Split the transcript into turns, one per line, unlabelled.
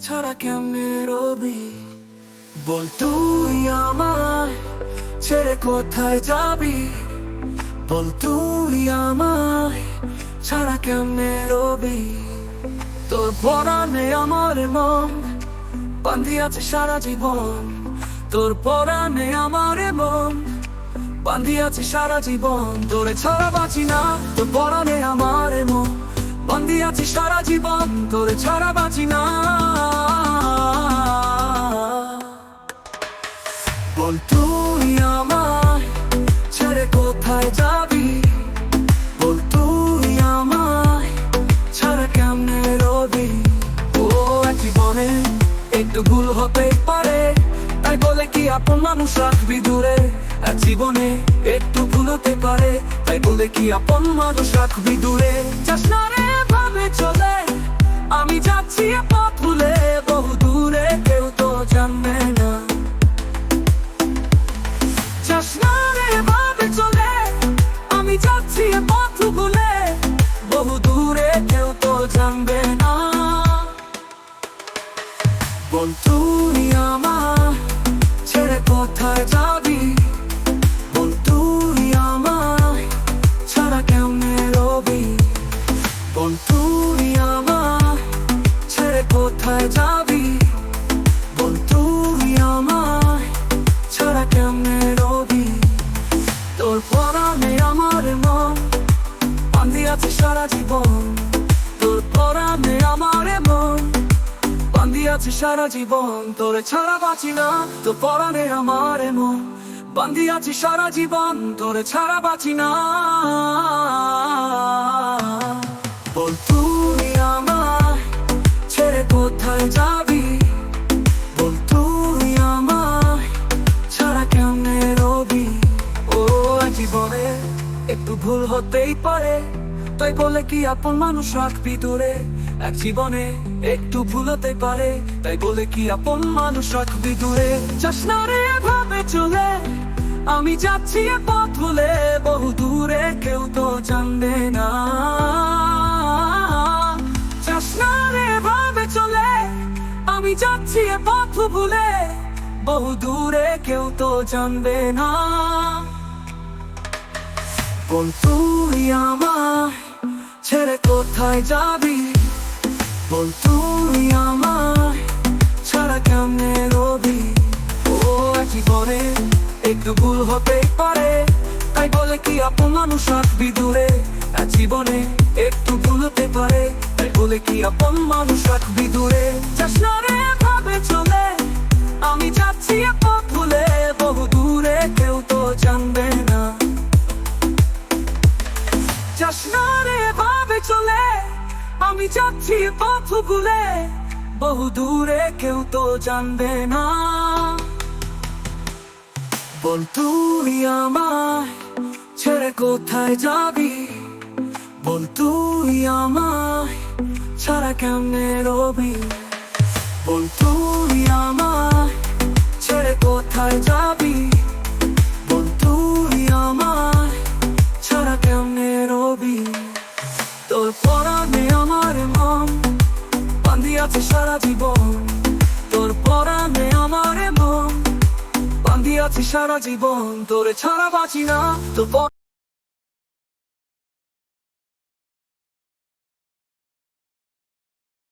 ছাড়া কেমনে রবি? বল, তুই আমার ছেড়ে কোথায় যাবি? বল, তুই আমার ছাড়া কেমনে রবি? তোর পরাণে আমার মন বান্ধি আছে সারা জীবন। তোর পরাণে আমার মন বান্ধি আছে সারা জীবন, তোরে ছাড়া বাঁচি না, তোর পরাণে আমার মন বান্ধি আছি সারা জীবন, তোরে ছাড়া বাঁচি না। বল তুই আমার ছেড়ে কোথায় যাবি? বল তুই আমার ছাড়া কেমনে রবি? ও জীবনে একটু ভুল হতে পারে। তাই বলে কি আপন মানুষ রাখবি দূরে? এক জীবনে একটু ভুল হতে পারে। তাই বলে কি আপন মানুষ রাখবি দূরে? ভাবে চলে। আমি যাচ্ছি পথ ভুলে, বহু দূরে কেউ তো জানবে না। যাস ভাবে চলে। আমি যাচ্ছি পথ ভুলে আছে সারা জীবন। তোর পরাণে আমার মন। বান্ধি আছে সারা জীবন, তোরে ছাড়া বাঁচি না। তোর পরাণে আমার মন। বান্ধি আছে সারা জীবন, তোরে ছাড়া বাঁচি না। বল তুই আমার ছেড়ে কোথায় যাবি? বল তুই আমার ছাড়া কেমনে রবি? ও, জীবনে একটু ভুল হতেই পারে। তাই বলে কি আপন মানুষ রাখবি দূরে এক জীবনে একটু ভুল হতে পারে। তাই বলে কি আপন মানুষ রাখবি দূরে যাস না রে ভাবে চলে, আমি যাচ্ছি এ পথ ভুলে বহু দূরে, কেউ তো জানবে না। যাস না রে ভাবে চলে, আমি যাচ্ছি এ পথ ভুলে, বহু দূরে, কেউ তো জানবে না। বল তুই আমার ছেড়ে কোথায় যাবি? বল তুই আমার ছাড়া কেমনে রবি? ও একই জীবনে একটু ভুল হতে পারে। তাই বলে কি আপন মানুষ রাখবি দূরে? জীবনে একটু ভুল হতে পারে। তাই বলে কি আপন মানুষ রাখবি দূরে? যাস ভাবে চলে। আমি যাচ্ছি পথ ভুলে বহু দূরে কেউ তো জানবে না। যাস ভাবে চলে। আমি যাচ্ছি পথ ভুলে বহু দূরে কেউ তো জানবে না। বল তুই আমায় ছেড়ে কোথায় যাবি? বল তুই আমায় ছাড়া কেমনে রবি? বল তুই আমায় ছেড়ে কোথায় যাবি? বান্ধি আছে সারা জীবন, তোর পরাণে আমার মন। বান্ধি আছে সারা জীবন, তোরে ছাড়া বাঁচি না পর-